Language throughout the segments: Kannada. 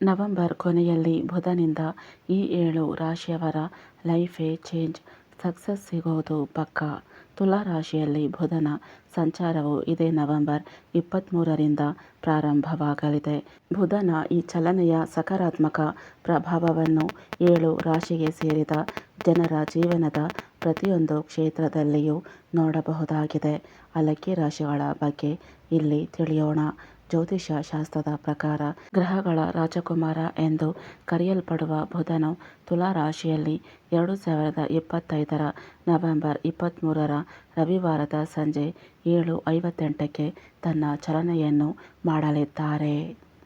ನವಂಬರ್ ಕೊನೆಯಲ್ಲಿ ಬುಧನಿಂದ ಈ ಏಳು ರಾಶಿಯವರ ಲೈಫೇ ಚೇಂಜ್, ಸಕ್ಸಸ್ ಸಿಗೋದು ಪಕ್ಕಾ. ತುಲಾ ರಾಶಿಯಲ್ಲಿ ಬುಧನ ಸಂಚಾರವು ಇದೇ ನವೆಂಬರ್ ಇಪ್ಪತ್ತ್ಮೂರರಿಂದ ಪ್ರಾರಂಭವಾಗಲಿದೆ. ಬುಧನ ಈ ಚಲನೆಯ ಸಕಾರಾತ್ಮಕ ಪ್ರಭಾವವನ್ನು ಏಳು ರಾಶಿಗೆ ಸೇರಿದ ಜನರ ಜೀವನದ ಪ್ರತಿಯೊಂದು ಕ್ಷೇತ್ರದಲ್ಲಿಯೂ ನೋಡಬಹುದಾಗಿದೆ. ಅಲಕ್ಕಿ ರಾಶಿಗಳ ಬಗ್ಗೆ ಇಲ್ಲಿ ತಿಳಿಯೋಣ. ಜ್ಯೋತಿಷ್ಯ ಶಾಸ್ತ್ರದ ಪ್ರಕಾರ ಗ್ರಹಗಳ ರಾಜಕುಮಾರ ಎಂದು ಕರೆಯಲ್ಪಡುವ ಬುಧನು ತುಲಾ ರಾಶಿಯಲ್ಲಿ ಎರಡು ಸಾವಿರದ ಇಪ್ಪತ್ತೈದರ ನವೆಂಬರ್ ಇಪ್ಪತ್ತ್ಮೂರರ ರವಿವಾರದ ಸಂಜೆ ಏಳು ಐವತ್ತೆಂಟಕ್ಕೆ ತನ್ನ ಚಲನೆಯನ್ನು ಮಾಡಲಿದ್ದಾರೆ.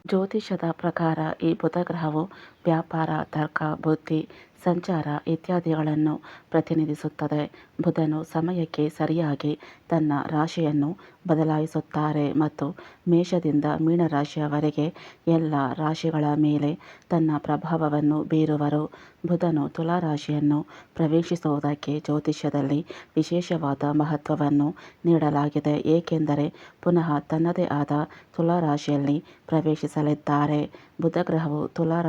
ಜ್ಯೋತಿಷ್ಯದ ಪ್ರಕಾರ ಈ ಬುಧಗ್ರಹವು ವ್ಯಾಪಾರ, ತರ್ಕ, ಬುದ್ಧಿ, ಸಂಚಾರ ಇತ್ಯಾದಿಗಳನ್ನು ಪ್ರತಿನಿಧಿಸುತ್ತದೆ. ಬುಧನು ಸಮಯಕ್ಕೆ ಸರಿಯಾಗಿ ತನ್ನ ರಾಶಿಯನ್ನು ಬದಲಾಯಿಸುತ್ತಾರೆ ಮತ್ತು ಮೇಷದಿಂದ ಮೀನರಾಶಿಯವರೆಗೆ ಎಲ್ಲ ರಾಶಿಗಳ ಮೇಲೆ ತನ್ನ ಪ್ರಭಾವವನ್ನು ಬೀರುವರು. ಬುಧನು ತುಲಾ ರಾಶಿಯನ್ನು ಪ್ರವೇಶಿಸುವುದಕ್ಕೆ ಜ್ಯೋತಿಷ್ಯದಲ್ಲಿ ವಿಶೇಷವಾದ ಮಹತ್ವವನ್ನು ನೀಡಲಾಗಿದೆ ಏಕೆಂದರೆ ಪುನಃ ತನ್ನದೇ ಆದ ತುಲಾ ರಾಶಿಯಲ್ಲಿ ಪ್ರವೇಶಿಸಲಿದ್ದಾರೆ. ಬುಧಗ್ರಹವು ತುಲಾ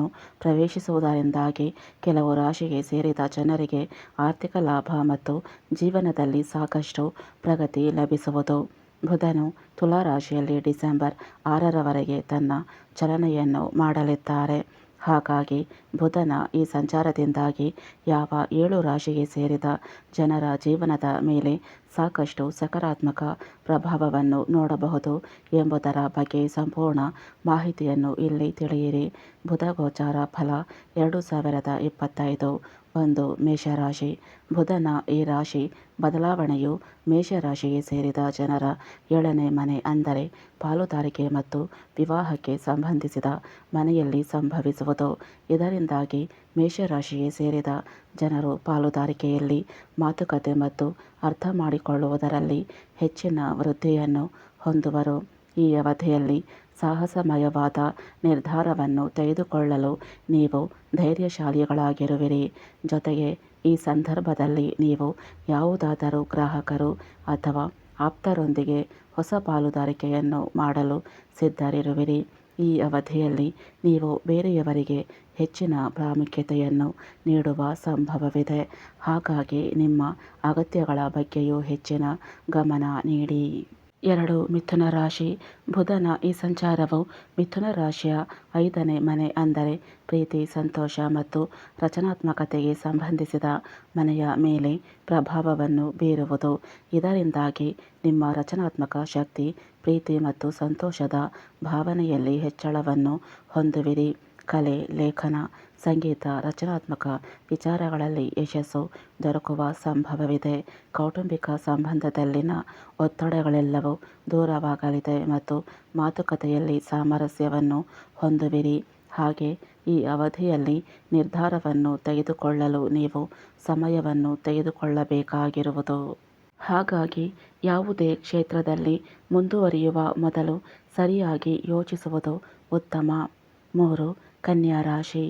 ರಾಶಿಯನ್ನು ಪ್ರವೇಶಿಸುವುದರಿಂದಾಗಿ ಕೆಲವು ರಾಶಿಗೆ ಸೇರಿದ ಜನರಿಗೆ ಆರ್ಥಿಕ ಲಾಭ ಮತ್ತು ಜೀವನದಲ್ಲಿ ಸಾಕಷ್ಟು ಪ್ರಗತಿ ಲಭಿಸುವುದು. ಬುಧನು ತುಲಾ ರಾಶಿಯಲ್ಲಿ ಡಿಸೆಂಬರ್ ಆರರವರೆಗೆ ತನ್ನ ಚಲನೆಯನ್ನು ಮಾಡಲಿದ್ದಾರೆ. ಹಾಗಾಗಿ ಬುಧನ ಈ ಸಂಚಾರದಿಂದಾಗಿ ಯಾವ ಏಳು ರಾಶಿಗೆ ಸೇರಿದ ಜನರ ಜೀವನದ ಮೇಲೆ ಸಾಕಷ್ಟು ಸಕಾರಾತ್ಮಕ ಪ್ರಭಾವವನ್ನು ನೋಡಬಹುದು ಎಂಬುದರ ಬಗ್ಗೆ ಸಂಪೂರ್ಣ ಮಾಹಿತಿಯನ್ನು ಇಲ್ಲಿ ತಿಳಿಯಿರಿ. ಬುಧ ಗೋಚಾರ ಫಲ ಎರಡು ಸಾವಿರದ ಇಪ್ಪತ್ತೈದು ಒಂದು ಮೇಷರಾಶಿ ಬುಧನ ಈ ರಾಶಿ ಬದಲಾವಣೆಯು ಮೇಷರಾಶಿಗೆ ಸೇರಿದ ಜನರ ಏಳನೇ ಮನೆ ಅಂದರೆ ಪಾಲುದಾರಿಕೆ ಮತ್ತು ವಿವಾಹಕ್ಕೆ ಸಂಬಂಧಿಸಿದ ಮನೆಯಲ್ಲಿ ಸಂಭವಿಸುವುದು. ಇದರಿಂದಾಗಿ ಮೇಷರಾಶಿಗೆ ಸೇರಿದ ಜನರು ಪಾಲುದಾರಿಕೆಯಲ್ಲಿ, ಮಾತುಕತೆ ಮತ್ತು ಅರ್ಥ ಮಾಡಿಕೊಳ್ಳುವುದರಲ್ಲಿ ಹೆಚ್ಚಿನ ವೃದ್ಧಿಯನ್ನು ಹೊಂದುವರು. ಈ ಅವಧಿಯಲ್ಲಿ ಸಾಹಸಮಯವಾದ ನಿರ್ಧಾರವನ್ನು ತೆಗೆದುಕೊಳ್ಳಲು ನೀವು ಧೈರ್ಯಶಾಲಿಗಳಾಗಿರುವಿರಿ. ಜೊತೆಗೆ ಈ ಸಂದರ್ಭದಲ್ಲಿ ನೀವು ಯಾವುದಾದರೂ ಗ್ರಾಹಕರು ಅಥವಾ ಆಪ್ತರೊಂದಿಗೆ ಹೊಸ ಪಾಲುದಾರಿಕೆಯನ್ನು ಮಾಡಲು ಸಿದ್ಧರಿರುವಿರಿ. ಈ ಅವಧಿಯಲ್ಲಿ ನೀವು ಬೇರೆಯವರಿಗೆ ಹೆಚ್ಚಿನ ಪ್ರಾಮುಖ್ಯತೆಯನ್ನು ನೀಡುವ ಸಂಭವವಿದೆ. ಹಾಗಾಗಿ ನಿಮ್ಮ ಅಗತ್ಯಗಳ ಬಗ್ಗೆಯೂ ಹೆಚ್ಚಿನ ಗಮನ ನೀಡಿ. ಎರಡು ಮಿಥುನ ರಾಶಿ ಬುಧನ ಈ ಸಂಚಾರವು ಮಿಥುನ ರಾಶಿಯ ಐದನೇ ಮನೆ ಅಂದರೆ ಪ್ರೀತಿ, ಸಂತೋಷ ಮತ್ತು ರಚನಾತ್ಮಕತೆಗೆ ಸಂಬಂಧಿಸಿದ ಮನೆಯ ಮೇಲೆ ಪ್ರಭಾವವನ್ನು ಬೀರುವುದು. ಇದರಿಂದಾಗಿ ನಿಮ್ಮ ರಚನಾತ್ಮಕ ಶಕ್ತಿ, ಪ್ರೀತಿ ಮತ್ತು ಸಂತೋಷದ ಭಾವನೆಯಲ್ಲಿ ಹೆಚ್ಚಳವನ್ನು ಹೊಂದುವಿರಿ. ಕಲೆ, ಲೇಖನ, ಸಂಗೀತ, ರಚನಾತ್ಮಕ ವಿಚಾರಗಳಲ್ಲಿ ಯಶಸ್ಸು ದೊರಕುವ ಸಂಭವವಿದೆ. ಕೌಟುಂಬಿಕ ಸಂಬಂಧದಲ್ಲಿನ ಒತ್ತಡಗಳೆಲ್ಲವೂ ದೂರವಾಗಲಿದೆ ಮತ್ತು ಮಾತುಕತೆಯಲ್ಲಿ ಸಾಮರಸ್ಯವನ್ನು ಹೊಂದುವಿರಿ. ಹಾಗೆ ಈ ಅವಧಿಯಲ್ಲಿ ನಿರ್ಧಾರವನ್ನು ತೆಗೆದುಕೊಳ್ಳಲು ನೀವು ಸಮಯವನ್ನು ತೆಗೆದುಕೊಳ್ಳಬೇಕಾಗಿರುವುದು. ಹಾಗಾಗಿ ಯಾವುದೇ ಕ್ಷೇತ್ರದಲ್ಲಿ ಮುಂದುವರಿಯುವ ಮೊದಲು ಸರಿಯಾಗಿ ಯೋಚಿಸುವುದು ಉತ್ತಮ. ಮೂರು ಕನ್ಯಾ ರಾಶಿ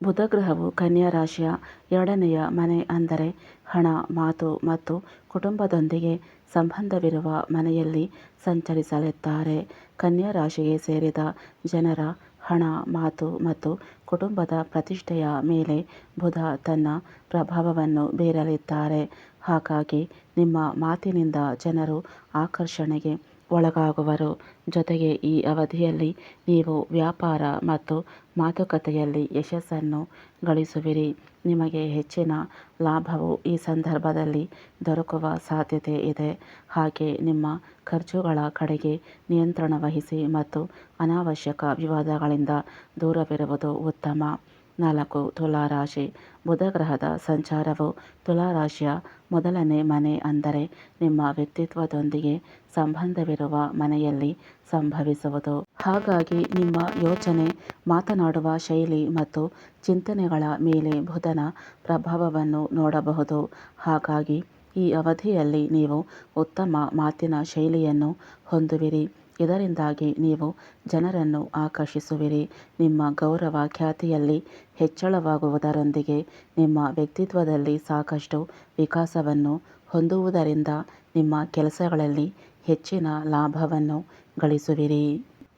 ಬುಧಗ್ರಹವು ಕನ್ಯಾ ರಾಶಿಯ ಎರಡನೆಯ ಮನೆ ಅಂದರೆ ಹಣ, ಮಾತು ಮತ್ತು ಕುಟುಂಬದೊಂದಿಗೆ ಸಂಬಂಧವಿರುವ ಮನೆಯಲ್ಲಿ ಸಂಚರಿಸಲಿದ್ದಾರೆ. ಕನ್ಯಾ ರಾಶಿಗೆ ಸೇರಿದ ಜನರ ಹಣ, ಮಾತು ಮತ್ತು ಕುಟುಂಬದ ಪ್ರತಿಷ್ಠೆಯ ಮೇಲೆ ಬುಧ ತನ್ನ ಪ್ರಭಾವವನ್ನು ಬೀರಲಿದ್ದಾರೆ. ಹಾಗಾಗಿ ನಿಮ್ಮ ಮಾತಿನಿಂದ ಜನರು ಆಕರ್ಷಣೆಗೆ ಒಳಗಾಗುವರು. ಜೊತೆಗೆ ಈ ಅವಧಿಯಲ್ಲಿ ನೀವು ವ್ಯಾಪಾರ ಮತ್ತು ಮಾತುಕತೆಯಲ್ಲಿ ಯಶಸ್ಸನ್ನು ಗಳಿಸುವಿರಿ. ನಿಮಗೆ ಹೆಚ್ಚಿನ ಲಾಭವು ಈ ಸಂದರ್ಭದಲ್ಲಿ ದೊರಕುವ ಸಾಧ್ಯತೆ ಇದೆ. ಹಾಗೆ ನಿಮ್ಮ ಖರ್ಚುಗಳ ಕಡೆಗೆ ನಿಯಂತ್ರಣ ವಹಿಸಿ ಮತ್ತು ಅನಾವಶ್ಯಕ ವಿವಾದಗಳಿಂದ ದೂರವಿರುವುದು ಉತ್ತಮ. ನಾಲ್ಕು ತುಲಾರಾಶಿ ಬುಧಗ್ರಹದ ಸಂಚಾರವು ತುಲಾರಾಶಿಯ ಮೊದಲನೇ ಮನೆ ಅಂದರೆ ನಿಮ್ಮ ವ್ಯಕ್ತಿತ್ವದೊಂದಿಗೆ ಸಂಬಂಧವಿರುವ ಮನೆಯಲ್ಲಿ ಸಂಭವಿಸುವುದು. ಹಾಗಾಗಿ ನಿಮ್ಮ ಯೋಚನೆ, ಮಾತನಾಡುವ ಶೈಲಿ ಮತ್ತು ಚಿಂತನೆಗಳ ಮೇಲೆ ಬುಧನ ಪ್ರಭಾವವನ್ನು ನೋಡಬಹುದು. ಹಾಗಾಗಿ ಈ ಅವಧಿಯಲ್ಲಿ ನೀವು ಉತ್ತಮ ಮಾತಿನ ಶೈಲಿಯನ್ನು ಹೊಂದುವಿರಿ. ಇದರಿಂದಾಗಿ ನೀವು ಜನರನ್ನು ಆಕರ್ಷಿಸುವಿರಿ. ನಿಮ್ಮ ಗೌರವ, ಖ್ಯಾತಿಯಲ್ಲಿ ಹೆಚ್ಚಳವಾಗುವುದರೊಂದಿಗೆ ನಿಮ್ಮ ವ್ಯಕ್ತಿತ್ವದಲ್ಲಿ ಸಾಕಷ್ಟು ವಿಕಾಸವನ್ನು ಹೊಂದುವುದರಿಂದ ನಿಮ್ಮ ಕೆಲಸಗಳಲ್ಲಿ ಹೆಚ್ಚಿನ ಲಾಭವನ್ನು ಗಳಿಸುವಿರಿ.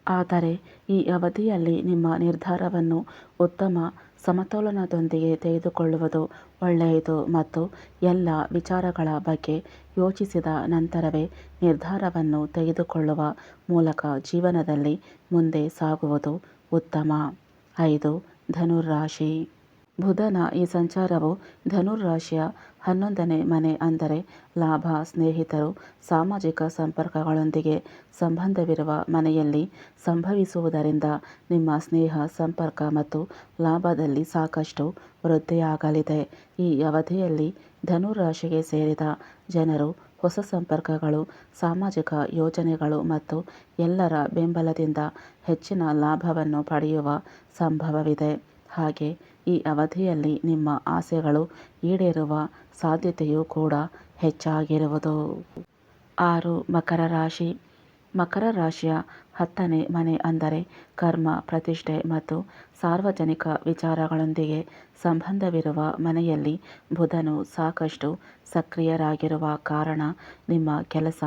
ಆದರೆ ಈ ಅವಧಿಯಲ್ಲಿ ನಿಮ್ಮ ನಿರ್ಧಾರವನ್ನು ಉತ್ತಮ ಸಮತೋಲನದೊಂದಿಗೆ ತೆಗೆದುಕೊಳ್ಳುವುದು ಒಳ್ಳೆಯದು ಮತ್ತು ಎಲ್ಲ ವಿಚಾರಗಳ ಬಗ್ಗೆ ಯೋಚಿಸಿದ ನಂತರವೇ ನಿರ್ಧಾರವನ್ನು ತೆಗೆದುಕೊಳ್ಳುವ ಮೂಲಕ ಜೀವನದಲ್ಲಿ ಮುಂದೆ ಸಾಗುವುದು ಉತ್ತಮ. ಐದು ಧನುರಾಶಿ ಬುಧನ ಈ ಸಂಚಾರವು ಧನುರಾಶಿಯ ಹನ್ನೊಂದನೇ ಮನೆ ಅಂದರೆ ಲಾಭ, ಸ್ನೇಹಿತರು, ಸಾಮಾಜಿಕ ಸಂಪರ್ಕಗಳೊಂದಿಗೆ ಸಂಬಂಧವಿರುವ ಮನೆಯಲ್ಲಿ ಸಂಭವಿಸುವುದರಿಂದ ನಿಮ್ಮ ಸ್ನೇಹ, ಸಂಪರ್ಕ ಮತ್ತು ಲಾಭದಲ್ಲಿ ಸಾಕಷ್ಟು ವೃದ್ಧಿಯಾಗಲಿದೆ. ಈ ಅವಧಿಯಲ್ಲಿ ಧನುರಾಶಿಗೆ ಸೇರಿದ ಜನರು ಹೊಸ ಸಂಪರ್ಕಗಳು, ಸಾಮಾಜಿಕ ಯೋಜನೆಗಳು ಮತ್ತು ಎಲ್ಲರ ಬೆಂಬಲದಿಂದ ಹೆಚ್ಚಿನ ಲಾಭವನ್ನು ಪಡೆಯುವ ಸಂಭವವಿದೆ. ಹಾಗೆ ಈ ಅವಧಿಯಲ್ಲಿ ನಿಮ್ಮ ಆಸೆಗಳು ಈಡೇರುವ ಸಾಧ್ಯತೆಯೂ ಕೂಡ ಹೆಚ್ಚಾಗಿರುವುದು. ಆರು, ಮಕರ ರಾಶಿ. ಮಕರ ರಾಶಿಯ ಹತ್ತನೇ ಮನೆ ಅಂದರೆ ಕರ್ಮ, ಪ್ರತಿಷ್ಠೆ ಮತ್ತು ಸಾರ್ವಜನಿಕ ವಿಚಾರಗಳೊಂದಿಗೆ ಸಂಬಂಧವಿರುವ ಮನೆಯಲ್ಲಿ ಬುಧನು ಸಾಕಷ್ಟು ಸಕ್ರಿಯರಾಗಿರುವ ಕಾರಣ ನಿಮ್ಮ ಕೆಲಸ,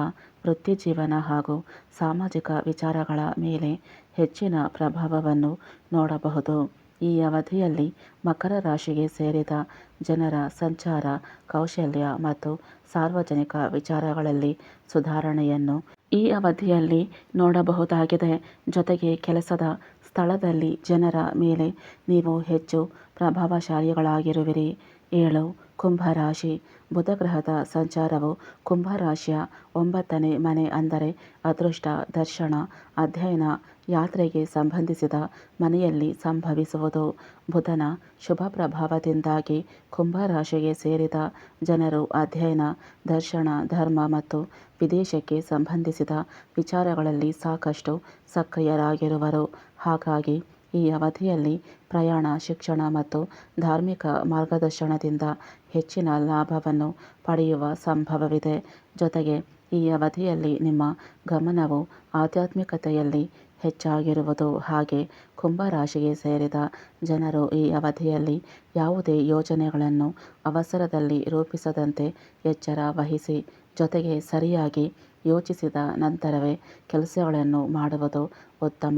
ವೃತ್ತಿಜೀವನ ಹಾಗೂ ಸಾಮಾಜಿಕ ವಿಚಾರಗಳ ಮೇಲೆ ಹೆಚ್ಚಿನ ಪ್ರಭಾವವನ್ನು ನೋಡಬಹುದು. ಈ ಅವಧಿಯಲ್ಲಿ ಮಕರ ರಾಶಿಗೆ ಸೇರಿದ ಜನರ ಸಂಚಾರ, ಕೌಶಲ್ಯ ಮತ್ತು ಸಾರ್ವಜನಿಕ ವಿಚಾರಗಳಲ್ಲಿ ಸುಧಾರಣೆಯನ್ನು ಈ ಅವಧಿಯಲ್ಲಿ ನೋಡಬಹುದಾಗಿದೆ. ಜೊತೆಗೆ ಕೆಲಸದ ಸ್ಥಳದಲ್ಲಿ ಜನರ ಮೇಲೆ ನೀವು ಹೆಚ್ಚು ಪ್ರಭಾವಶಾಲಿಗಳಾಗಿರುವಿರಿ. ಏಳು, ಕುಂಭರಾಶಿ. ಬುಧಗ್ರಹದ ಸಂಚಾರವು ಕುಂಭರಾಶಿಯ ಒಂಬತ್ತನೇ ಮನೆ ಅಂದರೆ ಅದೃಷ್ಟ, ದರ್ಶನ, ಅಧ್ಯಯನ, ಯಾತ್ರೆಗೆ ಸಂಬಂಧಿಸಿದ ಮನೆಯಲ್ಲಿ ಸಂಭವಿಸುವುದು. ಬುಧನ ಶುಭ ಪ್ರಭಾವದಿಂದಾಗಿ ಕುಂಭರಾಶಿಗೆ ಸೇರಿದ ಜನರು ಅಧ್ಯಯನ, ದರ್ಶನ, ಧರ್ಮ ಮತ್ತು ವಿದೇಶಕ್ಕೆ ಸಂಬಂಧಿಸಿದ ವಿಚಾರಗಳಲ್ಲಿ ಸಾಕಷ್ಟು ಸಕ್ರಿಯರಾಗಿರುವರು. ಹಾಗಾಗಿ ಈ ಅವಧಿಯಲ್ಲಿ ಪ್ರಯಾಣ, ಶಿಕ್ಷಣ ಮತ್ತು ಧಾರ್ಮಿಕ ಮಾರ್ಗದರ್ಶನದಿಂದ ಹೆಚ್ಚಿನ ಲಾಭವನ್ನು ಪಡೆಯುವ ಸಂಭವವಿದೆ. ಜೊತೆಗೆ ಈ ಅವಧಿಯಲ್ಲಿ ನಿಮ್ಮ ಗಮನವು ಆಧ್ಯಾತ್ಮಿಕತೆಯಲ್ಲಿ ಹೆಚ್ಚಾಗಿರುವುದು ಹಾಗೆ ಕುಂಭರಾಶಿಗೆ ಸೇರಿದ ಜನರು ಈ ಅವಧಿಯಲ್ಲಿ ಯಾವುದೇ ಯೋಜನೆಗಳನ್ನು ಅವಸರದಲ್ಲಿ ರೂಪಿಸದಂತೆ ಎಚ್ಚರ ವಹಿಸಿ, ಜೊತೆಗೆ ಸರಿಯಾಗಿ ಯೋಚಿಸಿದ ನಂತರವೇ ಕೆಲಸಗಳನ್ನು ಮಾಡುವುದು ಉತ್ತಮ.